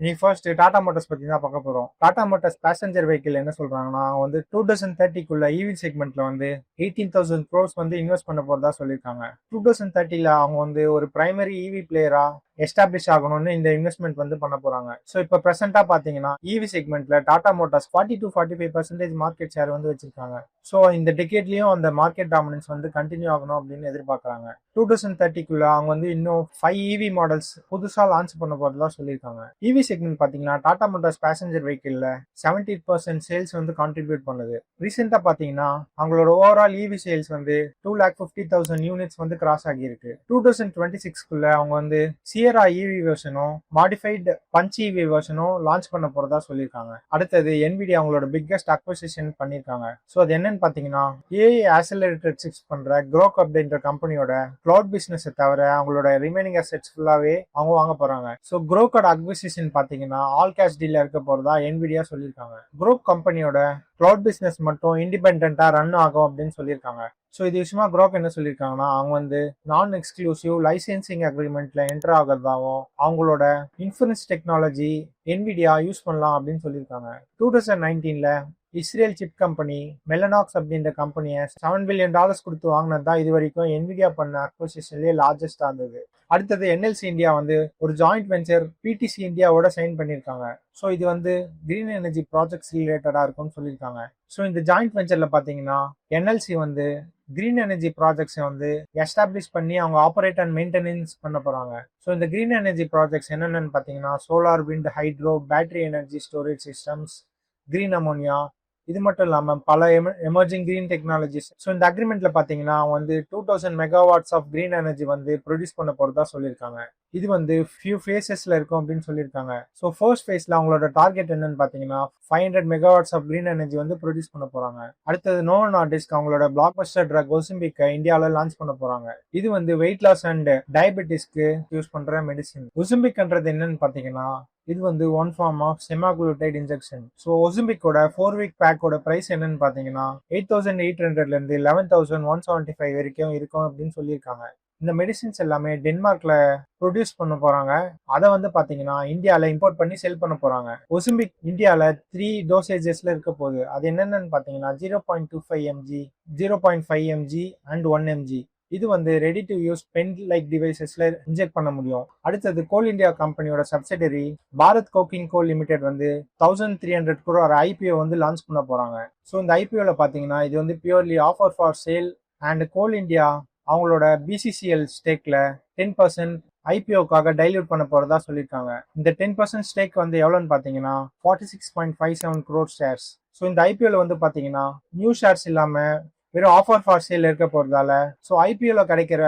இன்னைக்கு first Tata motors பத்தி தான் பார்க்க போறோம். டாடா மோட்டர்ஸ் பேசஞ்சர் வெஹிக்கிள் என்ன சொல்றாங்கன்னா வந்து டூ தௌசண்ட் தேர்ட்டிக்குள்ள இவி செக்மெண்ட்ல வந்து எயிட்டீன் தௌசண்ட் க்ரோஸ் வந்து இன்வெஸ்ட் பண்ண போறதா சொல்லியிருக்காங்க. டூ தௌசண்ட் தேர்ட்டில அவங்க வந்து ஒரு பிரைமரி ஈவி பிளேயரா எஸ்டாப்ளிஷ் ஆகணும்னு இந்த இன்வெஸ்ட்மெண்ட் வந்து பண்ண போறாங்க. ஸோ இப்போ ப்ரெசென்ட்டா பாத்தீங்கன்னா EV செக்மெண்ட்ல Tata Motors forty to forty five percentage market share வந்து வச்சிருக்காங்க. ஸோ இந்த டிக்கெட்லயும் அந்த மார்க்கெட் டாமினன்ஸ் வந்து கண்டினியூ ஆகணும் அப்படின்னு எதிர்பார்க்கறாங்க. டூ தௌசண்ட் தேர்ட்டிக்குள்ள அவங்க வந்து இன்னும் ஃபைவ் இவி மாடல்ஸ் புதுசா லான்ச் பண்ண போறதா சொல்லியிருக்காங்க. இவி செக்மெண்ட் பாத்தீங்கன்னா டாடா மோட்டார்ஸ் பேசஞ்சர் வெஹிக்கிள்ல செவன்டி பர்சன்ட் சேல்ஸ் வந்து கான்ட்ரிபியூட் பண்ணுது. ரீசெண்டா பாத்தீங்கன்னா அவங்களோட ஓவரால் இவி சேல்ஸ் வந்து two lakh fifty thousand units வந்து கிராஸ் ஆகியிருக்கு. டூ தௌசண்ட் டுவெண்ட்டி சிக்ஸ்க்குள்ள அவங்க வந்து சியரா இவி வெர்ஷனும் மாடிஃபைடு பஞ்ச் இவி வெர்ஷனும் லான்ச் பண்ண போறதா சொல்லியிருக்காங்க. அடுத்தது NVIDIA அவங்களோட பிக்கஸ்ட் அக்வசிஷன் பண்ணியிருக்காங்க. ஸோ அது என்னன்னு பார்த்தீங்கன்னா ஏஐ ஆசிலரேட்டட் சிப்ஸ் பண்ற க்ரோக் அப்படின்ற கம்பெனியோட கிளவுட் பிசினஸ் தவிர அவங்களோட ரிமைனிங் அசெட்ஸ் ஃபுல்லாவே அவங்க வாங்க போறாங்க. ஸோ க்ரோக்கோட அக்விசிஷன் பார்த்தீங்கன்னா ஆல் கேஷ் டீல இருக்க போறதா NVIDIA சொல்லியிருக்காங்க. க்ரோக் கம்பெனியோட கிளவுட் பிசினஸ் மட்டும் இண்டிபெண்டா ரன் ஆகும் அப்படின்னு சொல்லியிருக்காங்க. ஸோ இது விஷயமா க்ரோக் என்ன சொல்லியிருக்காங்கன்னா அவங்க வந்து நான் எக்ஸ்க்ளூசிவ் லைசென்சிங் அக்ரிமெண்ட்ல என்டர் ஆகிறதாவும் அவங்களோட இன்ஃபுரன்ஸ் டெக்னாலஜி என்விடியா யூஸ் பண்ணலாம் அப்படின்னு சொல்லியிருக்காங்க டூ தௌசண்ட் நைன்டீன்ல இஸ்ரேல் சிப் கம்பெனி மெலனாக்ஸ் அப்படின்ற கம்பெனியை செவன் பில்லியன் டாலர்ஸ் கொடுத்து வாங்கினது தான் இது வரைக்கும் என்விடியா பண்ண அக்வசிஷன்லேயே லார்ஜஸ்டா இருந்தது. அடுத்தது என்எல்சி இந்தியா வந்து ஒரு ஜாயிண்ட் வெஞ்சர் பிடிசி இந்தியாவோட சைன் பண்ணியிருக்காங்க ஸோ இது வந்து கிரீன் எனர்ஜி ப்ராஜெக்ட்ஸ் ரிலேட்டடாக இருக்கும்னு சொல்லியிருக்காங்க ஸோ இந்த ஜாயிண்ட் வெஞ்சரில் பார்த்தீங்கன்னா என்எல்சி வந்து கிரீன் எனர்ஜி ப்ராஜெக்ட்ஸை வந்து எஸ்டாப்ளிஷ் பண்ணி அவங்க ஆப்ரேட் அண்ட் மெயின்டெனன்ஸ் பண்ண போகிறாங்க ஸோ இந்த கிரீன் எனர்ஜி ப்ராஜெக்ட்ஸ் என்னென்னு பார்த்தீங்கன்னா solar wind hydro battery energy storage systems green ammonia இது மட்டும் இல்லாமல் பல எமர்ஜிங் கிரீன் டெக்னாலஜிஸ் ஸோ இந்த அக்ரிமெண்ட்ல பார்த்தீங்கன்னா வந்து two thousand megawatts of green energy வந்து ப்ரொடியூஸ் பண்ண போறதா சொல்லியிருக்காங்க. இது வந்து ஃபியூ ஃபேஸஸ்ல இருக்கும் அப்படின்னு சொல்லியிருக்காங்க. ஸோ ஃபர்ஸ்ட் ஃபேஸ்ல அவங்களோட டார்கெட் என்னன்னு பார்த்தீங்கன்னா five hundred megawatts of green energy வந்து ப்ரொடியூஸ் பண்ண போறாங்க. அடுத்தது நோவன் ஆர்டிஸ்க் அவங்களோட பிளாக் பஸ்டர் ட்ரக் ஒசிம்பிக்கை இந்தியாவில் லான்ச் பண்ண போறாங்க. இது வந்து வெயிட் லாஸ் அண்ட் டயபெட்டிஸ்க்கு யூஸ் பண்ற மெடிசின் ஒசிம்பிக்ன்றது என்னன்னு பார்த்தீங்கன்னா இது வந்து one form of semaglutide injection so ஒசிம்பிக்கோட four week பேக்கோட ப்ரைஸ் என்னன்னு பார்த்தீங்கன்னா எயிட் தௌசண்ட் எயிட் ஹண்ட்ரட்லேருந்து eleven thousand one seventy five வரைக்கும் இருக்கும் அப்படின்னு சொல்லியிருக்காங்க. இந்த மெடிசின்ஸ் எல்லாமே டென்மார்க்ல ப்ரொடியூஸ் பண்ண போறாங்க. அதை வந்து பாத்தீங்கன்னா இந்தியால இம்போர்ட் பண்ணி செல் பண்ண போறாங்க. ஒசிம்பிக் இந்தியால த்ரீ டோசேஜஸ்ல இருக்க போகுது. அது என்னென்னு பாத்தீங்கன்னா zero point two five mg zero point five mg and one mg இது வந்து ready to use pen like டிவைசஸ்ல inject பண்ண முடியும். அடுத்தது கோல் இந்தியா கம்பெனியோட subsidiary Bharat coking coal limited வந்து thousand three hundred crore IPO வந்து லான்ச் பண்ண போறாங்க. ஸோ இந்த ஐபிஓல பாத்தீங்கன்னா இது வந்து purely offer for sale and Coal India அவங்களோட பிசிசிஎல் ஸ்டேக்ல டென் பர்சன்ட் ஐபிஓக்காக டைல்யூட் பண்ண போறதா சொல்லியிருக்காங்க இந்த டென் பர்சன்ட் ஸ்டேக் வந்து எவ்வளோன்னு பார்த்தீங்கன்னா forty six point five seven crore shares so இந்த ஐபிஓல வந்து பார்த்தீங்கன்னா நியூ ஷேர்ஸ் இல்லாமல் வெறும் ஆஃபர் ஃபார் சேல் இருக்க போறதால ஸோ ஐபிஎல்ல கிடைக்கிற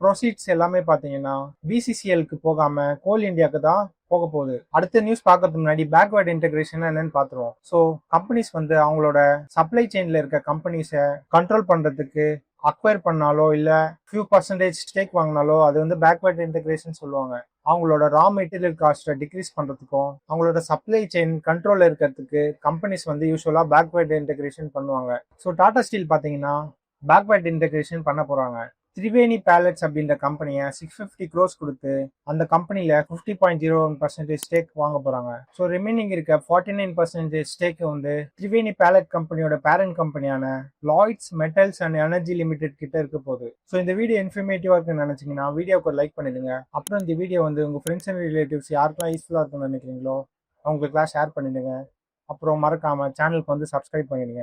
ப்ரொசீட்ஸ் எல்லாமே பார்த்தீங்கன்னா பிசிசிஎல்க்கு போகாம கோல் இந்தியாவுக்கு தான் போக போகுது. அடுத்த நியூஸ் பார்க்கறதுக்கு முன்னாடி பேக்வேர்ட் இன்டெகிரேஷன் என்னன்னு பார்த்துருவோம் ஸோ கம்பெனிஸ் வந்து அவங்களோட சப்ளை செயின்ல இருக்க கம்பெனிஸை கண்ட்ரோல் பண்றதுக்கு அக்வயர் பண்ணாலோ இல்லை ஃபியூ பர்சன்டேஜ் ஸ்டேக் வாங்கினாலோ அது வந்து பேக்வேர்ட் இன்டெகிரேஷன் சொல்லுவாங்க. அவங்களோட ரா மெட்டீரியல் காஸ்ட்டை டிக்ரீஸ் பண்ணுறதுக்கும் அவங்களோட சப்ளை செயின் கண்ட்ரோலில் இருக்கிறதுக்கு கம்பெனிஸ் வந்து யூஸ்வலாக பேக்வேர்ட் இன்டெகிரேஷன் பண்ணுவாங்க. ஸோ டாடா ஸ்டீல் பார்த்தீங்கன்னா பேக்வேர்ட் இன்டெகிரேஷன் பண்ண போகிறாங்க திரிவேணி பேலட்ஸ் அப்படின்ற கம்பெனியை சிக்ஸ் ஃபிஃப்டி க்ரோஸ் கொடுத்து அந்த கம்பெனியில் fifty point zero one percentage stake வாங்க போகிறாங்க ஸோ ரிமைனிங் இருக்க ஃபார்ட்டி நைன் பர்சன்டேஜ் ஸ்டேக் வந்து திரிவேணி பேலட் கம்பெனியோட parent கம்பெனியான Lloyds Metals and Energy Limited கிட்ட இருக்க போகுது. ஸோ இந்த வீடியோ இன்ஃபர்மேட்டிவாக இருக்குன்னு நினச்சிங்கன்னா வீடியோக்கு ஒரு லைக் பண்ணிடுங்க. அப்புறம் இந்த வீடியோ வந்து உங்கள் ஃப்ரெண்ட்ஸ் அண்ட் ரிலேட்டிவ்ஸ் யாருக்கெல்லாம் யூஸ்ஃபுல்லாக இருக்கும்னு நினைக்கிறீங்களோ அவங்களுக்குலாம் ஷேர் பண்ணிடுங்க. அப்புறம் மறக்காமல் சேனலுக்கு வந்து சப்ஸ்கிரைப் பண்ணிடுங்க.